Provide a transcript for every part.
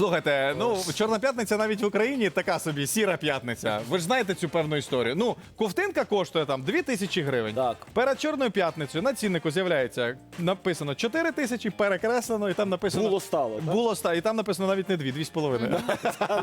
Слухайте, ну Чорна п'ятниця навіть в Україні така собі сіра п'ятниця. Ви ж знаєте цю певну історію. Ну, ковтинка коштує там 2 тисячі гривень. Так. Перед чорною п'ятницею на ціннику з'являється написано 4 тисячі, перекреслено, і там написано Було стало. так? Було ста, і там написано навіть не дві, дві з половиною.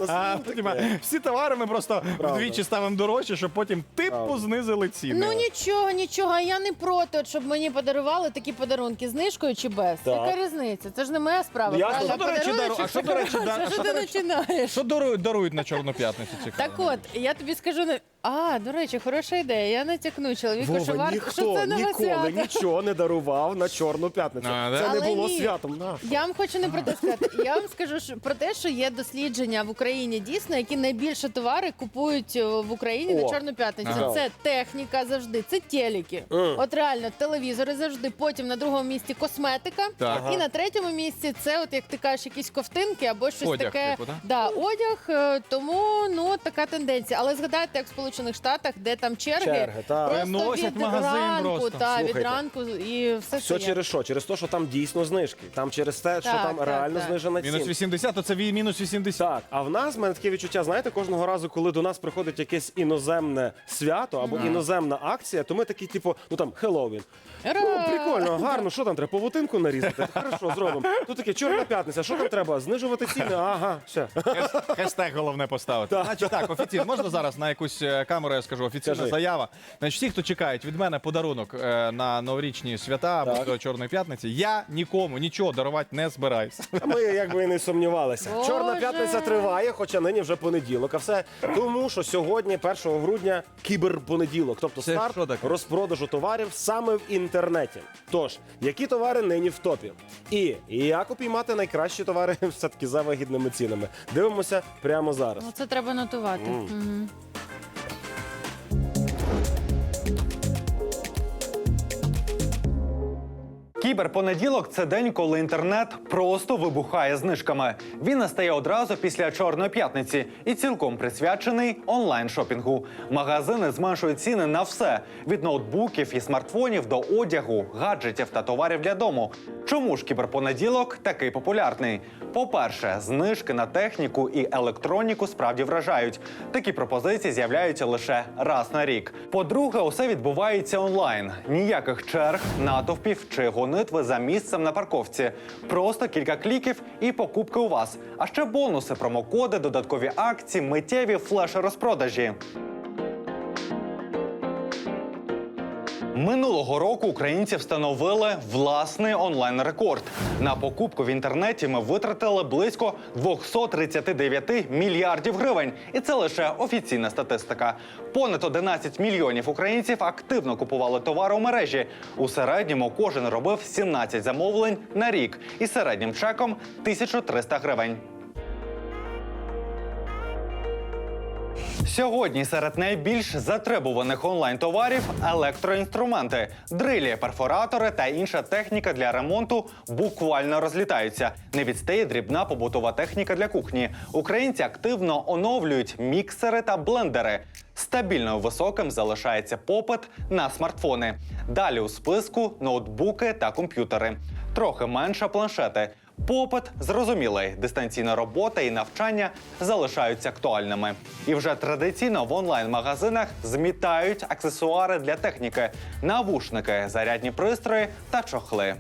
А, потім, Всі товари ми просто Правда. вдвічі ставимо дорожче, щоб потім типу Правда. знизили ціни. Ну нічого, нічого. Я не проти, от, щоб мені подарували такі подарунки знижкою чи без. Так. Яка різниця? Це ж не моя справа. Ну, я- правильно? Що, до речі, Подаруєш, дару- а що, до речі. Да- Що ти починаєш? Що дарують, дарують на Чорну п'ятницю? Цікаво. Так от, я тобі скажу не. А, до речі, хороша ідея. Я натякну чоловіку, що Вова, варто, що ніхто це не ніколи свято. нічого не дарував на чорну п'ятницю. А, да? Це Але не було ні. святом. На. Я вам хочу не про те сказати. Я вам скажу що, про те, що є дослідження в Україні дійсно, які найбільше товари купують е, в Україні О, на чорну п'ятницю. ага. Це техніка завжди, це телеки. Мгм. От реально телевізори завжди. Потім на другому місці косметика. Так. І на третьому місці це, от як ти кажеш, якісь ковтинки або щось Одяг, таке. типу, да? да, одяг. е, Тому ну от така тенденція. Але згадайте, як в Сполучених Штатах, де там черги, Черги, так. просто Виносять від магазин ранку, просто. та, від Слухайте. ранку і все, Все через що? Через те, що там дійсно знижки. Там через те, що Так, там так, реально так. знижена Мінус 80, то це ві- мінус 80. Так, а в нас в мене таке відчуття, знаєте, кожного разу, коли до нас приходить якесь іноземне свято або іноземна акція, то ми такі, типу, ну там Хеллоуін. Ну, прикольно, гарно, що там треба? Павутинку нарізати? Хорошо, зробимо. Тут таке чорна п'ятниця, що там треба? Знижувати ціни? Ага, все. Хес- Хештег головне поставити. Так. Значить так, офіційно можна зараз на якусь е, камеру я скажу офіційна Кажи. заява. Значить, всі, хто чекають від мене подарунок е, на новорічні свята або до Чорної п'ятниці, я нікому нічого дарувати не збираюся. А ми якби і не сумнівалися. Боже. Чорна п'ятниця триває, хоча нині вже понеділок. А все тому, що сьогодні, 1 грудня, кіберпонеділок, тобто Це старт що таке? розпродажу товарів саме в інтернеті. Тож, які товари нині в топі? І як упіймати найкращі товари все таки за вигідними цінами? Дивимося прямо зараз. Ну, це треба нотувати. Мгм. Кіберпонеділок це день, коли інтернет просто вибухає знижками. Він настає одразу після чорної п'ятниці і цілком присвячений онлайн-шопінгу. Магазини зменшують ціни на все від ноутбуків і смартфонів до одягу, гаджетів та товарів для дому. Чому ж кіберпонеділок такий популярний? По-перше, знижки на техніку і електроніку справді вражають. Такі пропозиції з'являються лише раз на рік. По-друге, усе відбувається онлайн. Ніяких черг, натовпів чи гонитви за місцем на парковці. Просто кілька кліків і покупки у вас. А ще бонуси, промокоди, додаткові акції, миттєві флеш-розпродажі. Минулого року українці встановили власний онлайн-рекорд. На покупку в інтернеті ми витратили близько 239 мільярдів гривень. І це лише офіційна статистика. Понад 11 мільйонів українців активно купували товари у мережі. У середньому кожен робив 17 замовлень на рік із середнім чеком 1300 гривень. Сьогодні серед найбільш затребуваних онлайн-товарів електроінструменти, дрилі, перфоратори та інша техніка для ремонту буквально розлітаються. Не відстає дрібна побутова техніка для кухні. Українці активно оновлюють міксери та блендери. Стабільно високим залишається попит на смартфони. Далі у списку ноутбуки та комп'ютери. Трохи менше планшети. Попит зрозумілий, дистанційна робота і навчання залишаються актуальними. І вже традиційно в онлайн-магазинах змітають аксесуари для техніки, навушники, зарядні пристрої та чохли.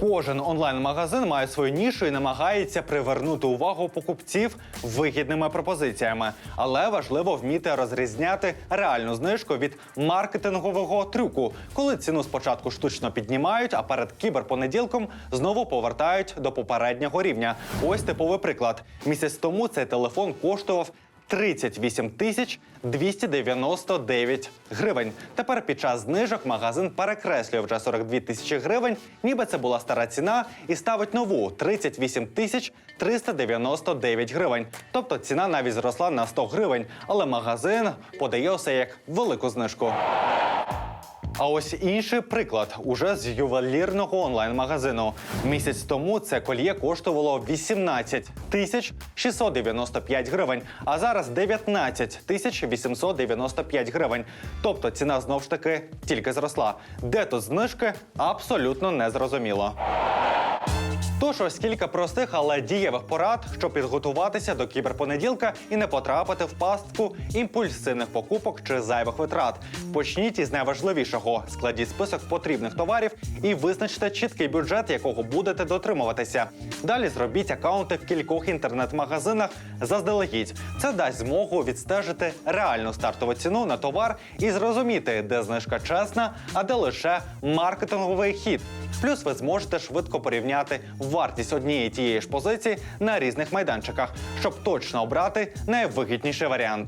Кожен онлайн-магазин має свою нішу і намагається привернути увагу покупців вигідними пропозиціями. Але важливо вміти розрізняти реальну знижку від маркетингового трюку, коли ціну спочатку штучно піднімають, а перед кіберпонеділком знову повертають до попереднього рівня. Ось типовий приклад. Місяць тому цей телефон коштував 38 тисяч 299 гривень. Тепер під час знижок магазин перекреслює вже 42 тисячі гривень, ніби це була стара ціна, і ставить нову 38 тисяч 399 гривень. Тобто ціна навіть зросла на 100 гривень, але магазин подає усе як велику знижку. А ось інший приклад уже з ювелірного онлайн-магазину. Місяць тому це кольє коштувало 18 тисяч 695 гривень, а зараз 19 тисяч 895 гривень. Тобто ціна знов ж таки тільки зросла. Де тут знижки абсолютно не зрозуміло. Тож ось кілька простих, але дієвих порад, щоб підготуватися до кіберпонеділка і не потрапити в пастку імпульсивних покупок чи зайвих витрат. Почніть із найважливішого: складіть список потрібних товарів і визначте чіткий бюджет, якого будете дотримуватися. Далі зробіть акаунти в кількох інтернет-магазинах заздалегідь. Це дасть змогу відстежити реальну стартову ціну на товар і зрозуміти, де знижка чесна, а де лише маркетинговий хід. Плюс ви зможете швидко порівняти вартість однієї тієї ж позиції на різних майданчиках, щоб точно обрати найвигідніший варіант.